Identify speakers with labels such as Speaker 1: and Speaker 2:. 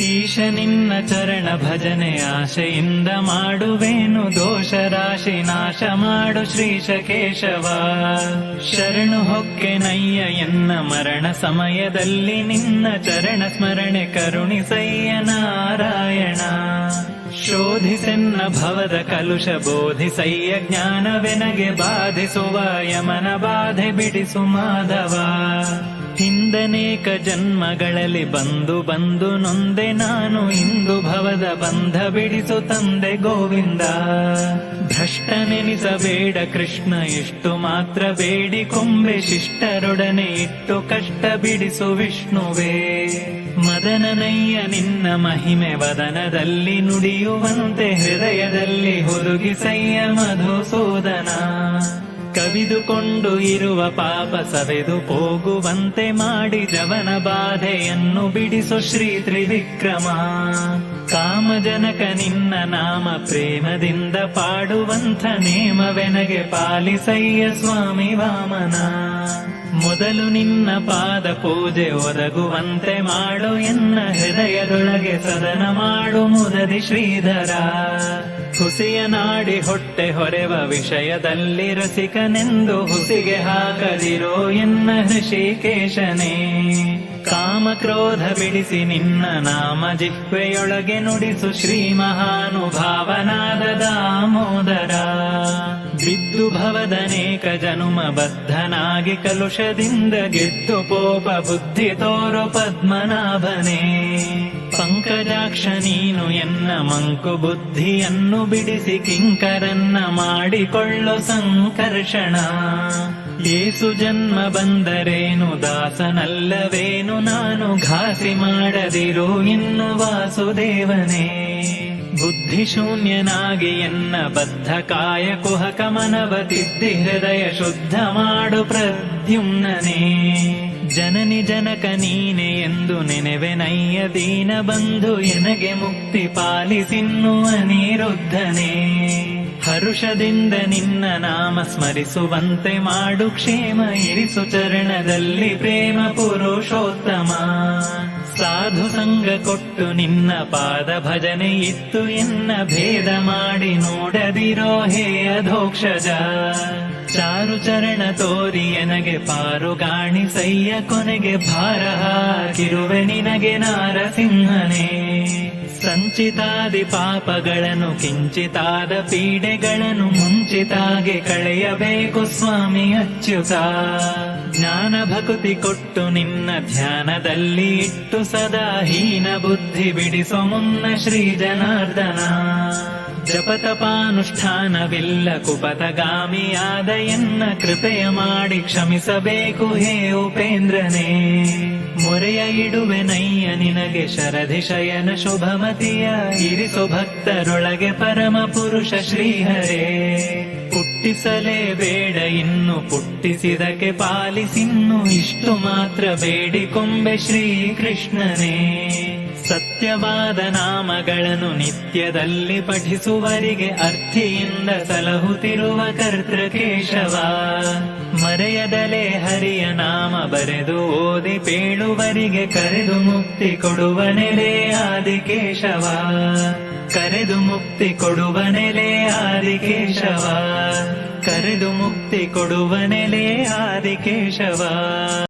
Speaker 1: ಈಶ ನಿನ್ನ ಚರಣ ಭಜನೆ ಆಶೆಯಿಂದ ಮಾಡುವೇನು ದೋಷ ರಾಶಿ ನಾಶ ಮಾಡು ಶ್ರೀಶ ಕೇಶವ. ಶರಣು ಹೊಕ್ಕೆ ನಯ್ಯ ಎನ್ನ ಮರಣ ಸಮಯದಲ್ಲಿ ನಿನ್ನ ಚರಣ ಸ್ಮರಣೆ ಕರುಣಿಸಯ್ಯ ನಾರಾಯಣ. ಶೋಧಿಸೆನ್ನ ಭವದ ಕಲುಷ ಬೋಧಿಸಯ್ಯ ಜ್ಞಾನವೆನಗೆ ಬಾಧಿಸುವ ಯಮನ ಬಾಧೆ ಬಿಡಿಸು ಮಾಧವ. ಹಿಂದನೇಕ ಜನ್ಮಗಳಲ್ಲಿ ಬಂದು ಬಂದು ನೊಂದೆ ನಾನು ಇಂದು ಭವದ ಬಂಧ ಬಿಡಿಸು ತಂದೆ ಗೋವಿಂದ. ಭ್ರಷ್ಟನೆನಿಸಬೇಡ ಕೃಷ್ಣ, ಇಷ್ಟು ಮಾತ್ರ ಬೇಡಿ ಕೊಂಬೆ ಶಿಷ್ಟರೊಡನೆ ಇಟ್ಟು ಕಷ್ಟ ಬಿಡಿಸು ವಿಷ್ಣುವೇ. ಮದನನಯ್ಯ ನಿನ್ನ ಮಹಿಮೆ ವದನದಲ್ಲಿ ನುಡಿಯುವಂತೆ ಹೃದಯದಲ್ಲಿ ಹುದುಗಿಸಯ್ಯ ಮಧುಸೂದನ. ಕವಿದುಕೊಂಡು ಇರುವ ಪಾಪ ಸವೆದು ಹೋಗುವಂತೆ ಮಾಡಿ ಜವನ ಬಾಧೆಯನ್ನು ಬಿಡಿಸು ಶ್ರೀ ತ್ರಿವಿಕ್ರಮ. ಕಾಮಜನಕ ನಿನ್ನ ನಾಮ ಪ್ರೇಮದಿಂದ ಪಾಡುವಂಥ ನೇಮವೆನಗೆ ಪಾಲಿಸಯ್ಯ ಸ್ವಾಮಿ ವಾಮನ. ಮೊದಲು ನಿನ್ನ ಪಾದ ಪೂಜೆ ಒದಗುವಂತೆ ಮಾಡು ಎನ್ನ ಹೃದಯದೊಳಗೆ ಸದನ ಮಾಡು ಮುದದಿ ಶ್ರೀಧರ. ಹುಸಿಯ ನಾಡಿ ಹೊಟ್ಟೆ ಹೊರೆವ ವಿಷಯದಲ್ಲಿ ರಸಿಕನೆಂದು ಹುಸಿಗೆ ಹಾಕದಿರೋ ಎನ್ನ ಹೃಷಿಕೇಶನೇ. ಕಾಮ ಕ್ರೋಧ ಬಿಡಿಸಿ ನಿನ್ನ ನಾಮ ಜಿಹ್ವೆಯೊಳಗೆ ನುಡಿಸು ಶ್ರೀ ಮಹಾನುಭಾವನಾದ ದಾಮೋದರ. ಬಿದ್ದು ಭವದನೇಕ ಜನುಮ ಬದ್ಧನಾಗಿ ಕಲುಷದಿಂದ ಗೆದ್ದು ಪೋಪ ಬುದ್ಧಿ ತೋರು ಪದ್ಮನಾಭನೇ. ಪಂಕಜಾಕ್ಷ ನೀನು ಎನ್ನ ಮಂಕು ಬುದ್ಧಿಯನ್ನು ಬಿಡಿಸಿ ಕಿಂಕರನ್ನ ಮಾಡಿಕೊಳ್ಳು ಸಂಕರ್ಷಣ. ಏಸು ಜನ್ಮ ಬಂದರೇನು, ದಾಸನಲ್ಲವೇನು, ನಾನು ಘಾಸಿ ಮಾಡದಿರು, ಇನ್ನು ವಾಸುದೇವನೇ. ಬುದ್ಧಿ ಶೂನ್ಯನಾಗಿ ಎನ್ನ ಬದ್ಧ ಕಾಯ ಕುಹಕ ಮನವ ತಿದ್ದಿ ಹೃದಯ ಶುದ್ಧ ಮಾಡು ಪ್ರದ್ಯುಮ್ನನೇ. ಜನನಿ ಜನಕ ನೀನೆ ಎಂದು ನೆನೆವೆನಯ್ಯ ದೀನ ಬಂಧು ಎನಗೆ ಮುಕ್ತಿ ಪಾಲಿಸಿನ್ನುವ ನೀರುದ್ಧನೆ. ಹರುಷದಿಂದ ನಿನ್ನ ನಾಮ ಸ್ಮರಿಸುವಂತೆ ಮಾಡು ಕ್ಷೇಮ ಇರಿಸು ಚರಣದಲ್ಲಿ ಪ್ರೇಮ ಪುರುಷೋತ್ತಮ. ಸಾಧು ಸಂಗ ಕೊಟ್ಟು ನಿನ್ನ ಪಾದ ಭಜನೆ ಇತ್ತು. ಎನ್ನ ಭೇದ ಮಾಡಿ ನೋಡದಿರೋ ಹೇ ಅಧೋಕ್ಷಜ. ಚಾರು ಚರಣ ತೋರಿ ಎನಗೆ ಪಾರುಗಾಣಿ ಸಯ್ಯ ಕೊನೆಗೆ ಭಾರ ಹಾಕಿರುವೆ ನಿನಗೆ ನಾರಸಿಂಹನೇ. ಸಂಚಿತಾದಿ ಪಾಪಗಳನ್ನು ಕಿಂಚಿತಾದ ಪೀಡೆಗಳನ್ನು ಮುಂಚಿತಾಗೆ ಕಳೆಯಬೇಕು ಸ್ವಾಮಿ ಅಚ್ಯುತ. ಜ್ಞಾನ ಭಕುತಿ ಕೊಟ್ಟು ನಿನ್ನ ಧ್ಯಾನದಲ್ಲಿ ಇಟ್ಟು ಸದಾ ಹೀನ ಬುದ್ಧಿ ಬಿಡಿಸೋ ಮುನ್ನ ಶ್ರೀ ಜನಾರ್ದನ. ಜಪತಪಾನುಷ್ಠಾನವಿಲ್ಲ ಕುಪತಗಾಮಿಯಾದ ಎನ್ನ ಕೃಪೆಯ ಮಾಡಿ ಕ್ಷಮಿಸಬೇಕು ಹೇ ಉಪೇಂದ್ರನೇ. ಮೊರೆಯ ಇಡುವೆ ನಯ್ಯ ನಿನಗೆ ಶರಧಿ ಶಯನ ಶುಭಮತಿಯ. ಇರಿಸು ಭಕ್ತರೊಳಗೆ ಪರಮ ಪುರುಷ ಶ್ರೀಹರೇ. ಪುಟ್ಟಿಸಲೇ ಬೇಡ ಇನ್ನು ಪುಟ್ಟಿಸಿದಕ್ಕೆ ಪಾಲಿಸಿನ್ನು. ಇಷ್ಟು ಮಾತ್ರ ಬೇಡಿಕೊಂಬೆ ಶ್ರೀ ಕೃಷ್ಣನೇ ಸತ್ಯವಾದ ನಾಮಗಳನ್ನು ನಿತ್ಯದಲ್ಲಿ ಪಠಿಸುವರಿಗೆ ಅರ್ಥಿಯಿಂದ ಸಲಹುತ್ತಿರುವ ಕರ್ತೃಕೇಶವ. ಮರೆಯದಲೇ ಹರಿಯ ನಾಮ ಬರೆದು ಓದಿ ಪೇಳುವರಿಗೆ ಕರೆದು ಮುಕ್ತಿ ಕೊಡುವ ನೆಲೆ ಆದಿಕೇಶವ. ಕರೆದು ಮುಕ್ತಿ ಕೊಡುವ ನೆಲೆ ಆದಿಕೇಶವ. ಕರೆದು ಮುಕ್ತಿ ಕೊಡುವ ನೆಲೆ ಆದಿಕೇಶವ.